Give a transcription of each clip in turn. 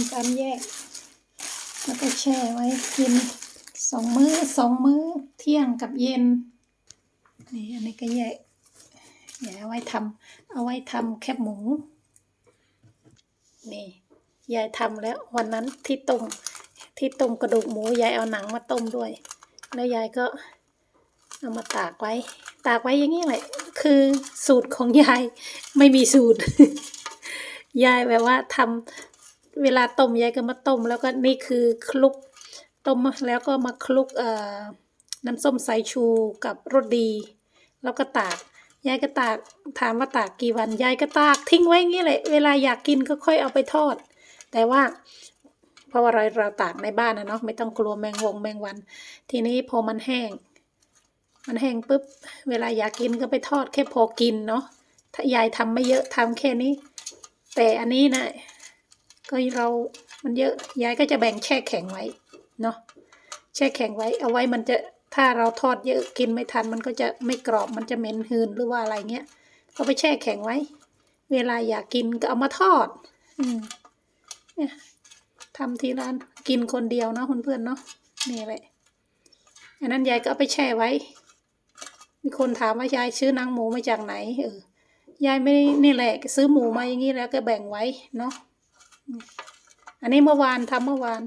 ำการแยก แล้วก็แช่ไว้กินสองมื้อสองมื้อเที่ยงกับเย็น นี่อันนี้ก็แยกแยกเอาไว้ทำเอาไว้ทำแคบหมู นี่ยายทำแล้ววันนั้นที่ต้มที่ต้มกระดูกหมูยายเอาหนังมาต้มด้วย แล้วยายก็เอามาตากไว้ ตากไว้อย่างนี้แหละ คือสูตรของยายไม่มีสูตร ยายแบบว่าทำ เวลาต้มยายก็มาต้ม แล้วก็นี่คือคลุกต้มแล้วก็มาคลุกเอ่อน้ำส้มสายชูกับรสดี แล้วก็ตากยายก็ตากถามว่าตากกี่วันยายก็ตากทิ้งไว้อย่างนี้แหละเวลาอยากกินก็ค่อยเอาไปทอด แต่ว่าเพราะว่าเราเราตากในบ้านนะเนาะไม่ต้องกลัวแมงวงแมงวัน ทีนี้พอมันแห้ง มันแห้งปุ๊บเวลาอยากกินก็ไปทอดแค่พอกินเนาะถ้ายายทำไม่เยอะทำแค่นี้ แต่อันนี้นะ ก็เรา มันเยอะ ยายก็จะแบ่งแช่แข็งไว้ เนาะ แช่แข็งไว้ เอาไว้มันจะ ถ้าเราทอดเยอะกินไม่ทัน มันก็จะไม่กรอบ มันจะเหม็นหืนหรือว่าอะไรเงี้ย ก็ไปแช่แข็งไว้ เวลาอยากกินก็เอามาทอด อืมเนี่ยทำที่ร้านกินคนเดียวเนาะเพื่อนๆเนาะ นี่แหละ อันนั้นยายก็เอาไปแช่ไว้ มีคนถามว่ายายซื้อนังหมูมาจากไหน เออ ยายไม่นี่แหละ ซื้อหมูมาอย่างนี้แล้วก็แบ่งไว้เนาะ อันนี้เมื่อวานทำเมื่อวาน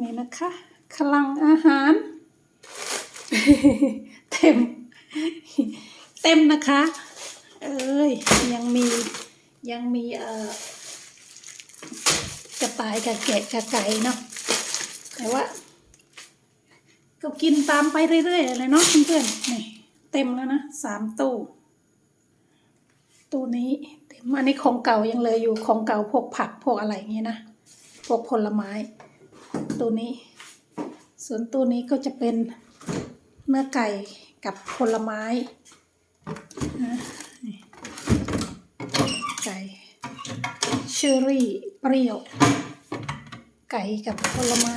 นี่นะคะคลังอาหาร เต็ม เต็มนะคะ เอ้ย ยังมียังมีเอ่อกระต่ายกับแกะกับไก่เนาะแต่ว่า ก็กินตามไปเรื่อยๆเลยเนาะเพื่อนๆนี่เต็มแล้วนะสามตู้ ตู้นี้เต็มอันนี้ของเก่ายังเลยอยู่ของเก่าพวกผักพวกอะไรอย่างเงี้ยนะ พวกผลไม้ ตัวนี้ ส่วนตัวนี้ก็จะเป็นเนื้อไก่กับผลไม้นะไก่เชอรี่เปรี้ยว ไก่กับผลไม้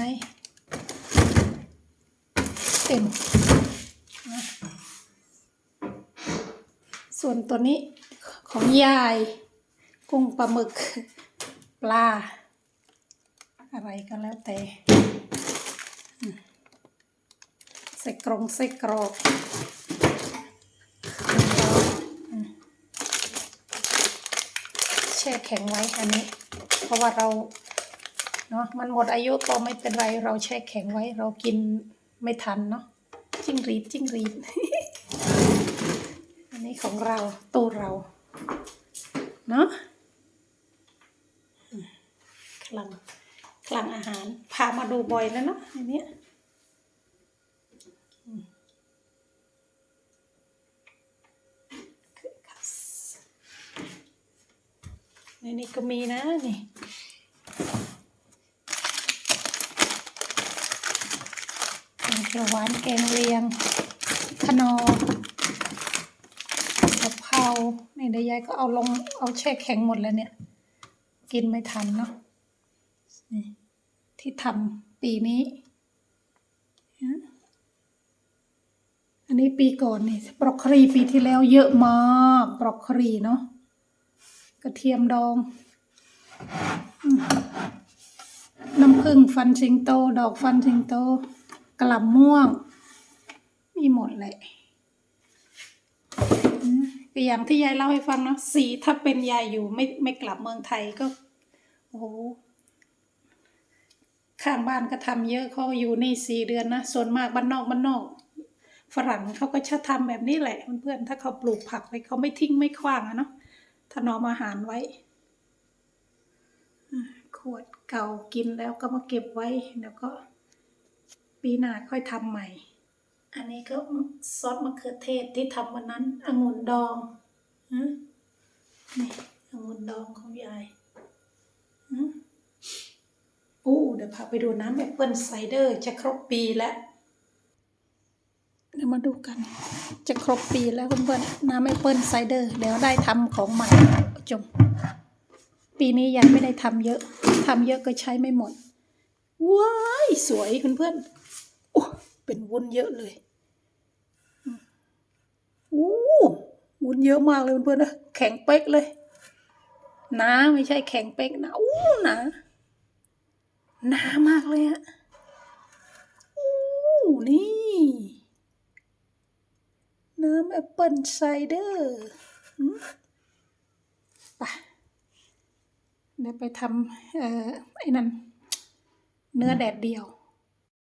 เต็มนะส่วนตัวนี้ ของยาย กุ้งปลาหมึก ปลา อะไรก็แล้วแต่ใส่กรงใส่กรอกแช่แข็งไว้อันนี้ เพราะว่าเราเนาะมันหมดอายุก็ไม่เป็นไรเราแช่แข็งไว้ เรากินไม่ทันเนาะจิ้งรีดจิ้งรีดอันนี้ของเราตู้เรา เนาะคลังคลังอาหาร พามาดูบ่อยแล้วเนาะอันเนี้ยในนี้ก็มีนะนี่แกงเขียวหวานแกงเลียงขนอ เพรานี่เดี๋ยวยายก็เอาลงเอาแช่แข็งหมดแล้วเนี่ย กินไม่ทันเนาะนี่ที่ทำปีนี้ อันนี้ปีก่อนนี่บรอกโคลีปีที่แล้วเยอะมากบรอกโคลีเนาะกระเทียมดองน้ำผึ้งฟันสิงโต ดอกฟันสิงโตกล่ำม่วง มีหมดเลย อืมก็อย่างที่ยายเล่าให้ฟังเนาะสีถ้าเป็นยายอยู่ไม่ไม่กลับเมืองไทยก็โอ้โหข้างบ้านก็ทำเยอะเขาอยู่นี่สี่เดือนนะส่วนมากบ้านนอกบ้านนอก ฝรั่งเขาก็ชอบทำแบบนี้แหละเพื่อนๆถ้าเขาปลูกผักไว้เขาไม่ทิ้งไม่ขว้างอะเนาะถนอมอาหารไว้ขวดเก่ากินแล้วก็มาเก็บไว้แล้วก็ ปีหน้าค่อยทำใหม่ อันนี้ก็ซอสมะเขือเทศที่ทำวันนั้นองุ่นดองฮะนี่องุ่นดองของยายอู้เดี๋ยวพาไปดูน้ำแอปเปิลไซเดอร์ จะครบปีแล้วเดี๋ยวมาดูกัน จะครบปีแล้วเพื่อนๆน้ำแอปเปิลไซเดอร์ เดี๋ยวได้ทำของใหม่จมปีนี้ยังไม่ได้ทำเยอะทำเยอะก็ใช้ไม่หมด ว้าย สวยเพื่อนๆ เป็นวุ้นเยอะเลยอู้หมุนเยอะมากเลยเพื่อนๆนะแข็งเป๊กเลยหนาไม่ใช่แข็งเป๊กนะอู้หนาหนามากเลยอะอู้นี่น้ำแอปเปิลไซเดอร์หืมไปเดี๋ยวไปทำเอ่อไอ้นั่นเนื้อแดดเดียว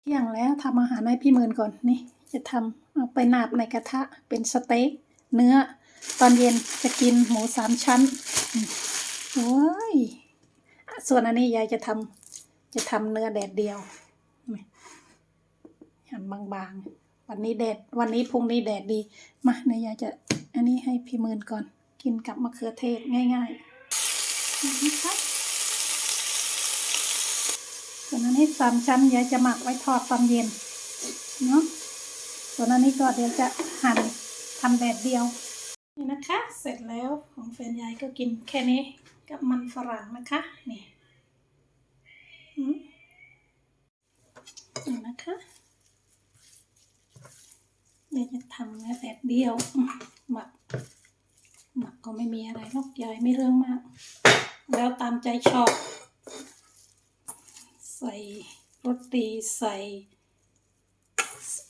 เที่ยงแล้วทำอาหารให้พี่หมื่นก่อนนี่จะทำเอาไปนาบในกระทะเป็นสเต็กเนื้อ ตอนเย็นจะกินหมูสามชั้นโอ้ยส่วนอันนี้ยายจะทำจะทำเนื้อแดดเดียวหั่นบางๆ วันนี้แดดวันนี้พรุ่งนี้แดดดีมาเดี๋ยยายจะอันนี้ให้พี่หมื่นก่อน กินกับมะเขือเทศง่ายๆนะครับ ส่วนอันนี้สามชั้นยายจะหมักไว้ทอดตอนเย็นเนาะส่วนอันนี้ก็เดี๋ยวจะหั่นทำแดดเดียว นี่นะคะ เสร็จแล้วของแฟนยายก็กินแค่นี้กับมันฝรั่งนะคะนี่นี่นะคะเดี๋ยวจะทำเนื้อแดดเดียวหมักหมักก็ไม่มีอะไรหรอกยายไม่เรื่องมาก แล้วตามใจชอบ ใส่รสดีใส่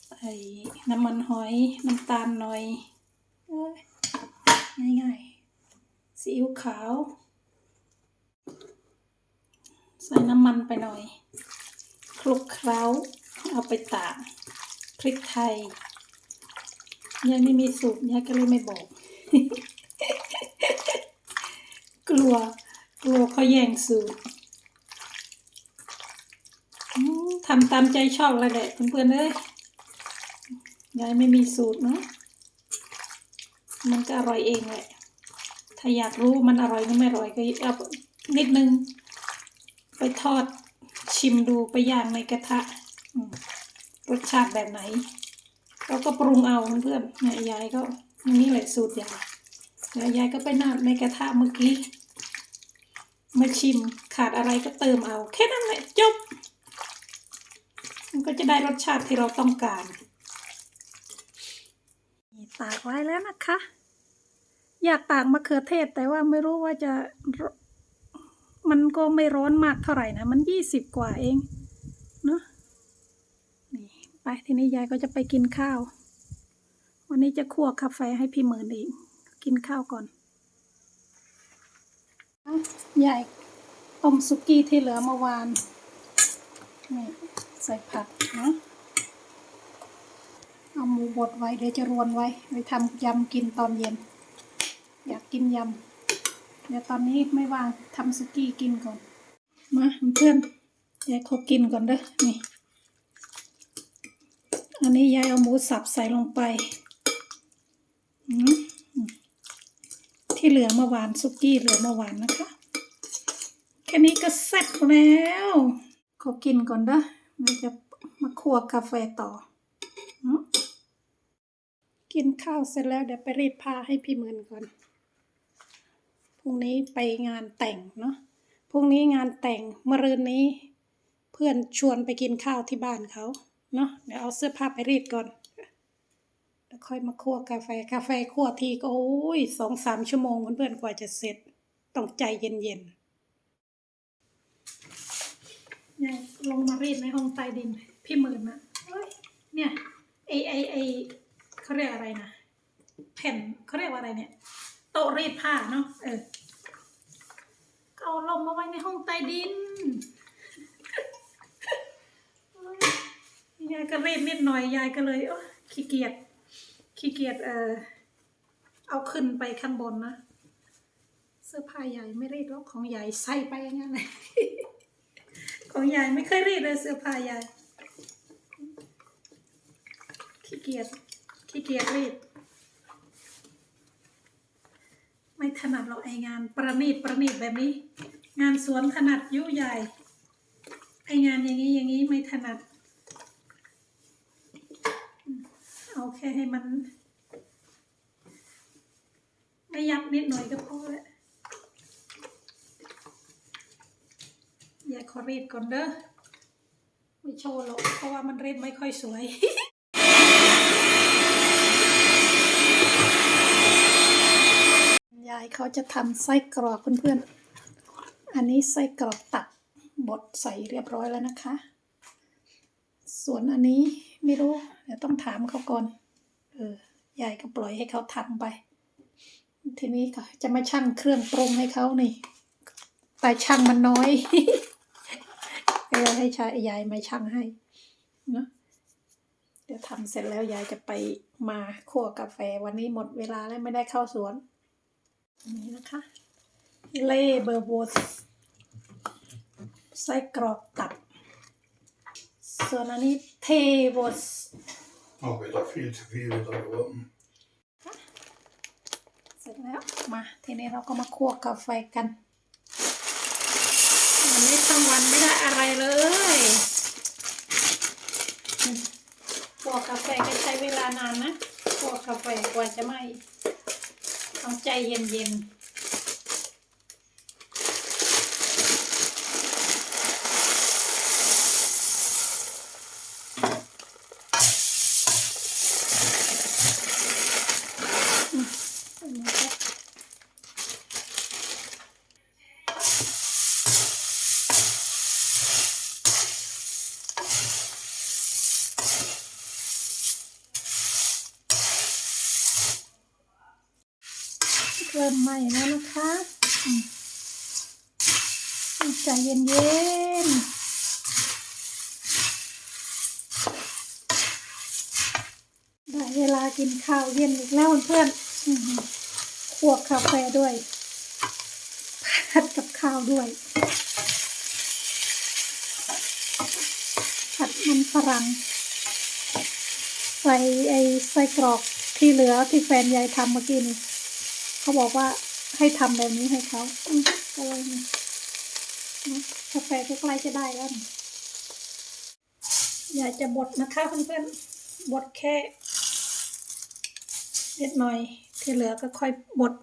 ใส่น้ำมันหอย น้ำตาลหน่อยเอ้ยง่ายๆซีอิ๊วขาว ใส่น้ำมันไปหน่อย คลุกเคล้า เอาไปตากพริกไทยยายไม่มีสูตรยายก็เลยไม่บอก กลัว กลัวเขาแย่งสูตร อืม ทำตามใจชอบเลยแหละเพื่อนๆเอ้ยยายไม่มีสูตรเนาะมันก็อร่อยเองแหละ ถ้าอยากรู้มันอร่อยหรือไม่อร่อยก็เอานิดนึง ไปทอดชิมดูไปย่างในกระทะรสชาติแบบไหนเราก็ปรุงเอาเพื่อนๆเนี่ยยายก็นี่แหละสูตรยายแล้วยายก็ไปนาบในกระทะเมื่อกี้ มาชิมขาดอะไรก็เติมเอา แค่นั้นแหละจบ มันก็จะได้รสชาติที่เราต้องการตากไว้แล้วนะคะ อยากตากมะเขือเทศแต่ว่าไม่รู้ว่าจะ มันก็ไม่ร้อนมากเท่าไหร่นะ มันยี่สิบกว่าเองเนาะนี่ไปทีนี้ยายก็จะไปกินข้าว วันนี้จะคั่วกาแฟให้พี่เหมือนเองกินข้าวก่อนยายต้มสุกี้ที่เหลือเมื่อวานนี่ ส่ผักนะ เอาหมูบดไว้เดี๋ยวจะรวนไว้ไปทำยำกินตอนเย็น อยากกินยำ เดี๋ยวตอนนี้ไม่ว่างทำสุกี้กินก่อน มาเพื่อนยายขอกินก่อนเด้อนี่ อันนี้ยายเอาหมูสับใส่ลงไปที่เหลือเมื่อวานสุกี้เหลือเมื่อวานนะคะ แค่นี้ก็เสร็จแล้วขอกินก่อนเด้อ เดี๋ยวจะมาคั่วกาแฟต่อ กินข้าวเสร็จแล้วเดี๋ยวไปรีดผ้าให้พี่หมื่นก่อน พรุ่งนี้ไปงานแต่งเนาะ พรุ่งนี้งานแต่งมะรืนนี้ เพื่อนชวนไปกินข้าวที่บ้านเขาเนาะ เดี๋ยวเอาเสื้อผ้าไปรีดก่อน แล้วค่อยมาคั่วกาแฟ กาแฟคั่วทีก็โอ้ยสองสามชั่วโมงเพื่อนๆกว่าจะเสร็จ ต้องใจเย็นๆ เนี่ยลงมารีดในห้องใต้ดิน พี่หมื่นนะเอ้ยเนี่ยไอไอไอเขาเรียกอะไรนะแผ่นเขาเรียกว่าอะไรเนี่ย โต๊ะรีดผ้าเนาะเออเอาลงมาไว้ในห้องใต้ดินยายก็รีดนิดหน่อยยายก็เลยโอ๊ยขี้เกียจขี้เกียจเออเอาขึ้นไปข้างบนนะ เสื้อผ้าใหญ่ไม่รีดหรอกของใหญ่ใส่ไปอย่างนั้นเลย ของยายไม่เคยรีดเลยเสื้อผ้ายาย ขี้เกียจ ขี้เกียจรีด ไม่ถนัดหรอไองานประณีตประณีตแบบนี้ งานสวนถนัดยุ่ยใหญ่ไองานอย่างนี้อย่างนี้ไม่ถนัด เอาแค่ให้มันไม่ยับนิดหน่อยก็พอแล้ว ย่าขอรีดก่อนเด้อไม่โชว์หรอกเพราะว่ามันรีดไม่ค่อยสวยเายเขาจะทำไส้กรอกเพื่อนๆ อันนี้ไส้กรอกตับบดใส่เรียบร้อยแล้วนะคะ ส่วนอันนี้ไม่รู้ เดี๋ยวต้องถามเขาก่อน เออยายก็ปล่อยให้เขาทำไป ทีนี้ก็จะมาชั่งเครื่องปรุงให้เขานี่ แต่ช่างมันน้อย เออให้ชายยายมาชั่งให้เนาะเดี๋ยวทำเสร็จแล้วยายจะไปมาคั่วกาแฟวันนี้หมดเวลาแล้วไม่ได้เข้าสวนอันนี้นะคะ เล่เบอร์โบสไส้กรอกตับ ส่วนอันนี้เทโบส Ja, vi tar fyra till fyra dagar. เสร็จแล้วมา ทีนี้เราก็มาคั่วกาแฟกัน วันนี้ทั้งวันไม่ได้อะไรเลยปวกาแฟก็ใช้เวลานานนะปวกาแฟกว่าจะไหม่ต้องใจเย็นๆอันนี้ก็ เริ่มไหม้แล้วนะคะใจเย็นๆได้เวลากินข้าวเย็นอีกแล้วเพื่อนๆอื้อหือคั่วกาแฟด้วยผัดกับข้าวด้วย ผัดมันฝรั่งใส่ไอ้ไส้กรอกที่เหลือที่แฟนยายทำเมื่อกี้นี่ เขาบอกว่าให้ทำแบบนี้ให้เขาอืมก็เลยนี่กาแฟก็ใกล้จะได้แล้วอยากจะบดนะคะเพื่อนๆบดแค่เล็ดหน่อยที่เหลือก็ค่อยบด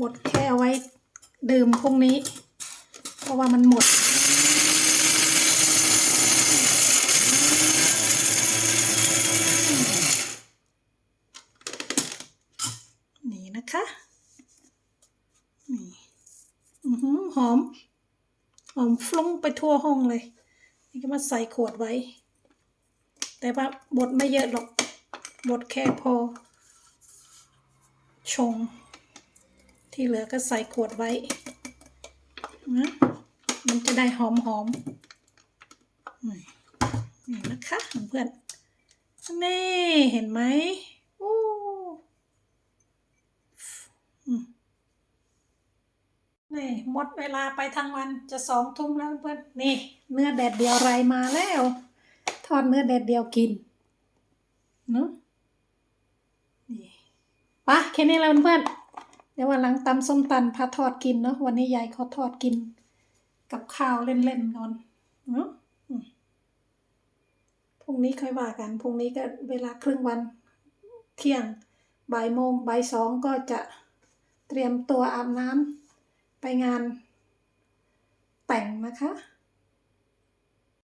บดแค่เอาไว้ดื่มพรุ่งนี้ เพราะว่ามันหมด นี่นะคะ นี่อือหือหอม หอมฟ ลุ้งไปทั่วห้องเลย นี่ก็มาใส่ขวดไว้ แต่ว่าบดไม่เยอะหรอก บดแค่พอ ชง ที่เหลือก็ใส่ขวดไว้นะมันจะได้หอมหอมนี่นะคะเพื่อนนี่เห็นไหมโอ้อืมนี่ หมดเวลาไปทั้งวันจะสองทุ่มแล้วเพื่อนๆนี่เนื้อแดดเดียวไรมาแล้ว ทอดเนื้อแดดเดียวกินเนาะนี่ปะแค่นี้แล้วเพื่อนเดี๋ยววันหลังตำส้มตันพาทอดกินเนาะวันนี้ยายเขาทอดกิน กับข้าวเล่นๆก่อนเนาะพรุ่งนี้ค่อยว่ากัน พรุ่งนี้ก็เวลาครึ่งวัน เที่ยงบ่ายโมงบ่ายสองก็จะเตรียมตัวอาบน้ำ ไปงานแต่งนะคะ